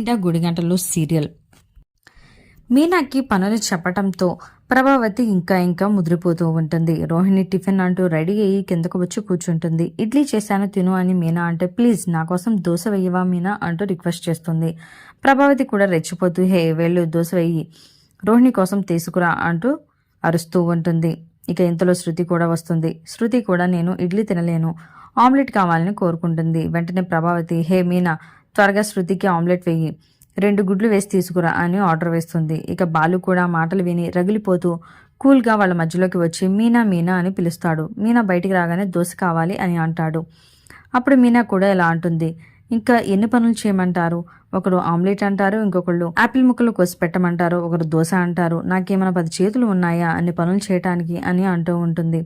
నిండా గుడిగంటలు సీరియల్. మీనాకి పనులు చెప్పటంతో ప్రభావతి ఇంకా ఇంకా ముదిరిపోతూ ఉంటుంది. రోహిణి టిఫిన్ అంటూ రెడీ అయ్యి కిందకు వచ్చి కూర్చుంటుంది. ఇడ్లీ చేశాను తిను అని మీనా అంటే ప్లీజ్ నా కోసం దోశ వేయవా మీనా? అంటూ రిక్వెస్ట్ చేస్తుంది. ప్రభావతి కూడా రెచ్చిపోతూ హే వెళ్ళు దోశ వేయి రోహిణి కోసం తీసుకురా అంటూ అరుస్తూ ఉంటుంది. ఇక ఇంతలో శృతి కూడా వస్తుంది. శృతి కూడా నేను ఇడ్లీ తినలేను. ఆమ్లెట్ కావాలని కోరుకుంటుంది. వెంటనే ప్రభావతి హే మీనా త్వరగా శృతికి ఆమ్లెట్ వేయి. రెండు గుడ్లు వేసి తీసుకురా అని ఆర్డర్ వేస్తుంది. ఇక బాలు కూడా మాటలు విని రగిలిపోతూ కూల్గా వాళ్ళ మధ్యలోకి వచ్చి మీనా మీనా అని పిలుస్తాడు. మీనా బయటికి రాగానే దోశ కావాలి అని అంటాడు. అప్పుడు మీనా కూడా ఇలా అంటుంది. ఇంకా ఎన్ని పనులు చేయమంటారు? ఒకరు ఆమ్లెట్ అంటారు ఇంకొకళ్ళు ఆపిల్ ముక్కలు కోసి పెట్టమంటారు ఒకరు దోశ అంటారు. నాకేమైనా పది చేతులు ఉన్నాయా అన్ని పనులు చేయటానికి అని అంటూ ఉంటుంది.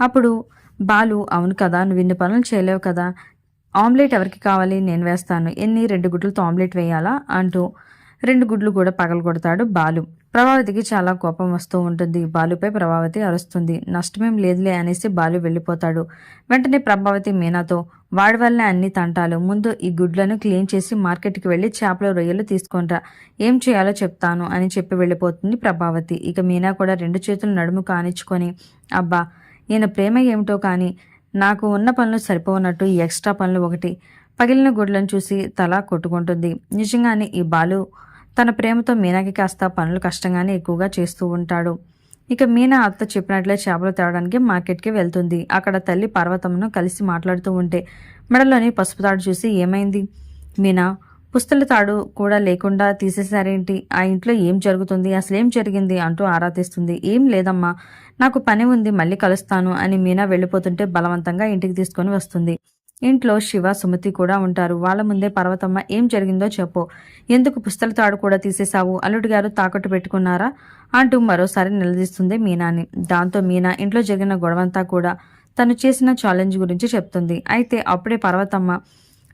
అప్పుడు బాలు అవును కదా నువ్వు ఇన్ని పనులు చేయలేవు కదా ఆమ్లెట్ ఎవరికి కావాలి? నేను వేస్తాను. ఎన్ని? రెండు గుడ్లతో ఆమ్లెట్ వేయాలా? అంటూ రెండు గుడ్లు కూడా పగలగొడతాడు బాలు. ప్రభావతికి చాలా కోపం వస్తూ ఉంటుంది. బాలుపై ప్రభావతి అరుస్తుంది. నష్టమేం లేదులే అనేసి బాలు వెళ్ళిపోతాడు. వెంటనే ప్రభావతి మీనాతో వాడి వల్లనే అన్ని తంటాలు. ముందు ఈ గుడ్లను క్లీన్ చేసి మార్కెట్కి వెళ్ళి చేపల రొయ్యలు తీసుకుంటా ఏం చేయాలో చెప్తాను అని చెప్పి వెళ్ళిపోతుంది ప్రభావతి. ఇక మీనా కూడా రెండు చేతులు నడుము కానిచ్చుకొని అబ్బా ఈయన ప్రేమ ఏమిటో కానీ నాకు ఉన్న పనులు సరిపోనట్టు ఈ ఎక్స్ట్రా పనులు ఒకటి. పగిలిన గుడ్లను చూసి తల కొట్టుకుంటుంది. నిజంగానే ఈ బాలు తన ప్రేమతో మీనాకి కాస్త పనులు కష్టంగానే ఎక్కువగా చేస్తూ ఉంటాడు. ఇక మీనా అత్త చెప్పినట్లే చేపలు తేవడానికి మార్కెట్కి వెళ్తుంది. అక్కడ తల్లి పర్వతమును కలిసి మాట్లాడుతూ ఉంటే మెడలోని పసుపు తాడు చూసి ఏమైంది? మీనా పుస్తల తాడు కూడా లేకుండా తీసేశారేంటి? ఆ ఇంట్లో ఏం జరుగుతుంది? అసలేం జరిగింది? అంటూ ఆరా తీస్తుంది ఏం లేదమ్మా. నాకు పని ఉంది మళ్ళీ కలుస్తాను అని మీనా వెళ్ళిపోతుంటే బలవంతంగా ఇంటికి తీసుకొని వస్తుంది. ఇంట్లో శివ సుమతి కూడా ఉంటారు. వాళ్ళ ముందే పర్వతమ్మ ఏం జరిగిందో చెప్పు. ఎందుకు పుస్తల తాడు కూడా తీసేశావు? అల్లుడి గారు తాకట్టు పెట్టుకున్నారా? అంటూ మరోసారి నిలదీస్తుంది మీనాని. దాంతో మీనా ఇంట్లో జరిగిన గొడవంతా కూడా తను చేసిన ఛాలెంజ్ గురించి చెప్తుంది. అయితే అప్పుడే పర్వతమ్మ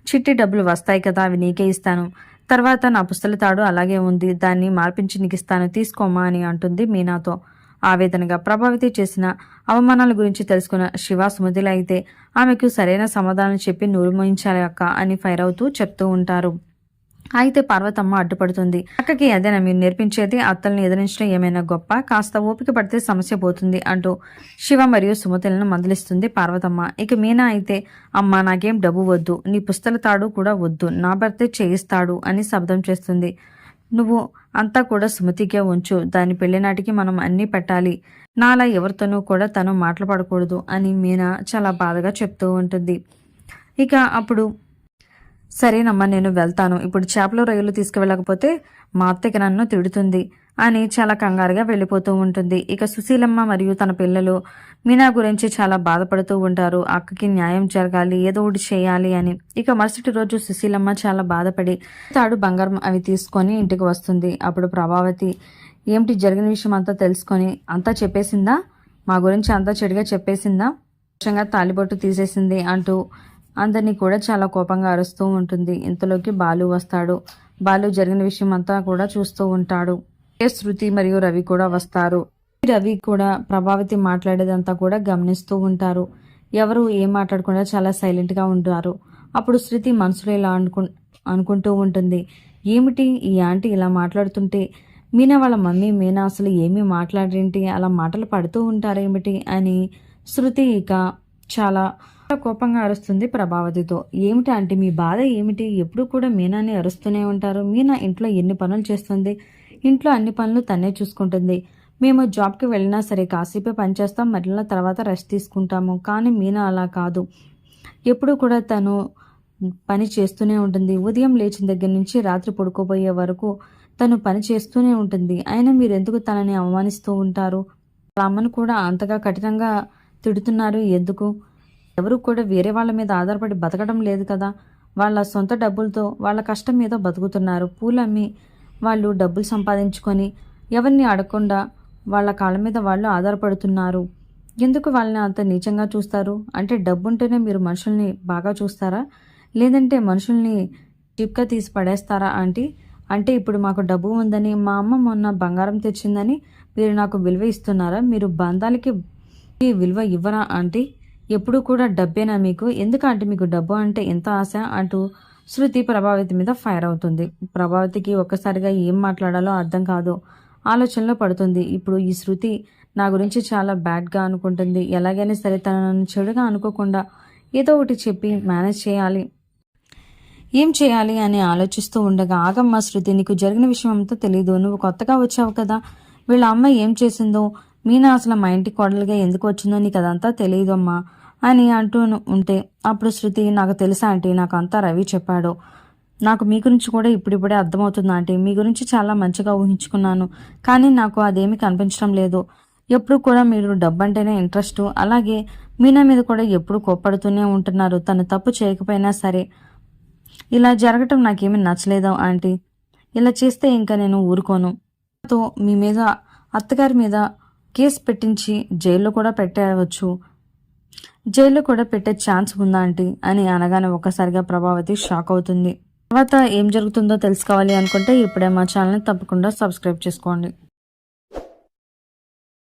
చిట్టి డబ్బులు వస్తాయి కదా అవి నీకే ఇస్తాను. తర్వాత నా పుస్తల తాడు అలాగే ఉంది దాన్ని మార్పించి నీకు ఇస్తాను తీసుకోమా అని అంటుంది మీనాతో. ఆవేదనగా ప్రభావితి చేసిన అవమానాల గురించి తెలుసుకున్న శివ సుమతిల అయితే ఆమెకు సరైన సమాధానం చెప్పి నూరుమోయించాలి అక్క అని ఫైర్ అవుతూ చెప్తూ ఉంటారు. అయితే పార్వతమ్మ అడ్డుపడుతుంది. అక్కకి అదేనా మీరు నేర్పించేది? అత్తల్ని ఎదిరించడం ఏమైనా గొప్ప? కాస్త ఓపిక పడితే సమస్య పోతుంది అంటూ శివ మరియు సుమతులను మందలిస్తుంది పార్వతమ్మ. ఇక మీనా అయితే అమ్మ నాకేం డబ్బు వద్దు. నీ పుస్తల తాడు కూడా వద్దు. నా భర్తే చేయిస్తాడు అని శబ్దం చేస్తుంది. నువ్వు అంతా కూడా సుమతికే ఉంచు. దాని పెళ్ళినాటికి మనం అన్నీ పెట్టాలి. నాలా ఎవరితోనూ కూడా తను మాట్లాడకూడదు అని మీనా చాలా బాధగా చెప్తూ ఉంటుంది. ఇక అప్పుడు సరేనమ్మా నేను వెళ్తాను. ఇప్పుడు చేపలు రొయ్యలు తీసుకువెళ్ళకపోతే మా అత్తకి నన్ను తిడుతుంది అని చాలా కంగారుగా వెళ్ళిపోతూ ఉంటుంది. ఇక సుశీలమ్మ మరియు తన పిల్లలు మీనా గురించి చాలా బాధపడుతూ ఉంటారు. అక్కకి న్యాయం జరగాలి ఏదో ఒకటి చేయాలి అని. ఇక మరుసటి రోజు సుశీలమ్మ చాలా బాధపడి తాడు బంగారం అవి తీసుకొని ఇంటికి వస్తుంది. అప్పుడు ప్రభావతి ఏమిటి జరిగిన విషయం అంతా తెలుసుకొని అంతా చెప్పేసిందా? మా గురించి అంతా చెడుగా చెప్పేసిందా? తాలిబొట్టు తీసేసింది అంటూ అందరినీ కూడా చాలా కోపంగా అరుస్తూ ఉంటుంది. ఇంతలోకి బాలు వస్తాడు. బాలు జరిగిన విషయం అంతా కూడా చూస్తూ ఉంటాడు. ఏ శృతి మరియు రవి కూడా వస్తారు. రవి కూడా ప్రభావితి మాట్లాడేదంతా కూడా గమనిస్తూ ఉంటారు. ఎవరు ఏం మాట్లాడకుండా చాలా సైలెంట్గా ఉంటారు. అప్పుడు శృతి మనసులో ఇలా అనుకు అనుకుంటూ ఉంటుంది. ఏమిటి ఈ ఆంటీ ఇలా మాట్లాడుతుంటే? మీనా వాళ్ళ మమ్మీ మీనా అసలు ఏమీ మాట్లాడేంటి అలా మాటలు పడుతూ ఉంటారేమిటి? అని శృతి ఇక చాలా కోపంగా అరుస్తుంది ప్రభావతితో. ఏమిటి అంటే మీ బాధ ఏమిటి? ఎప్పుడు కూడా మీనాని అరుస్తూనే ఉంటారు. మీనా ఇంట్లో ఎన్ని పనులు చేస్తుంది? ఇంట్లో అన్ని పనులు తనే చూసుకుంటుంది. మేము జాబ్కి వెళ్ళినా సరే కాసేపే పనిచేస్తాం మరలా తర్వాత రెస్ట్ తీసుకుంటాము. కానీ మీనా అలా కాదు. ఎప్పుడు కూడా తను పని చేస్తూనే ఉంటుంది. ఉదయం లేచిన దగ్గర నుంచి రాత్రి పడుకోబోయే వరకు తను పని చేస్తూనే ఉంటుంది. అయినా మీరు ఎందుకు తనని అవమానిస్తూ ఉంటారు? అమ్మను కూడా అంతగా కఠినంగా తిడుతున్నారు. ఎందుకు? ఎవరు కూడా వేరే వాళ్ళ మీద ఆధారపడి బతకడం లేదు కదా. వాళ్ళ సొంత డబ్బులతో వాళ్ళ కష్టం మీద బతుకుతున్నారు. పూలమ్మి వాళ్ళు డబ్బులు సంపాదించుకొని ఎవరిని అడగకుండా వాళ్ళ కాళ్ళ మీద వాళ్ళు ఆధారపడుతున్నారు. ఎందుకు వాళ్ళని అంత నీచంగా చూస్తారు? అంటే డబ్బు ఉంటేనే మీరు మనుషుల్ని బాగా చూస్తారా? లేదంటే మనుషుల్ని చిప్గా తీసి పడేస్తారా ఆంటీ? అంటే ఇప్పుడు మాకు డబ్బు ఉందని మా అమ్మ మొన్న బంగారం తెచ్చిందని మీరు నాకు విలువ ఇస్తున్నారా? మీరు బంధాలకి విలువ ఇవ్వరా ఆంటీ? ఎప్పుడు కూడా డబ్బేనా మీకు? ఎందుకంటే మీకు డబ్బు అంటే ఎంత ఆశ? అంటూ శృతి ప్రభావతి మీద ఫైర్ అవుతుంది. ప్రభావతికి ఒక్కసారిగా ఏం మాట్లాడాలో అర్థం కాదు. ఆలోచనలో పడుతుంది. ఇప్పుడు ఈ శృతి నా గురించి చాలా బ్యాడ్గా అనుకుంటుంది. ఎలాగైనా సరే తనను చెడుగా అనుకోకుండా ఏదో ఒకటి చెప్పి మేనేజ్ చేయాలి. ఏం చేయాలి అని ఆలోచిస్తూ ఉండగా ఆగమ్మ శృతి నీకు జరిగిన విషయం అంతా తెలీదు. నువ్వు కొత్తగా వచ్చావు కదా. వీళ్ళ అమ్మ ఏం చేసిందో మీనా అసలు మా ఇంటి కోడలుగా ఎందుకు వచ్చిందో నీకు అదంతా తెలియదమ్మా అని అంటూ ఉంటే అప్పుడు శృతి నాకు తెలుసా ఆంటీ నాకు అంతా రవి చెప్పాడు. నాకు మీ గురించి కూడా ఇప్పుడిప్పుడే అర్థమవుతుంది ఆంటీ. మీ గురించి చాలా మంచిగా ఊహించుకున్నాను కానీ నాకు అదేమీ కనిపించడం లేదు. ఎప్పుడు కూడా మీరు డబ్బు అంటేనే ఇంట్రెస్ట్. అలాగే మీనా మీద కూడా ఎప్పుడు కోప్పడుతూనే ఉంటున్నారు. తను తప్పు చేయకపోయినా సరే. ఇలా జరగటం నాకేమీ నచ్చలేదు ఆంటీ. ఇలా చేస్తే ఇంకా నేను ఊరుకోను. తో మీ మీద అత్తగారి మీద కేసు పెట్టించి జైల్లో కూడా పెట్టవచ్చు. జైల్లో కూడా పెట్టే ఛాన్స్ ఉందా ఆంటీ? అని అనగానే ఒక్కసారిగా ప్రభావతి షాక్ అవుతుంది. తర్వాత ఏం జరుగుతుందో తెలుసుకోవాలి అనుకుంటే ఇప్పుడే మా ఛానల్ని తప్పకుండా సబ్స్క్రైబ్ చేసుకోండి.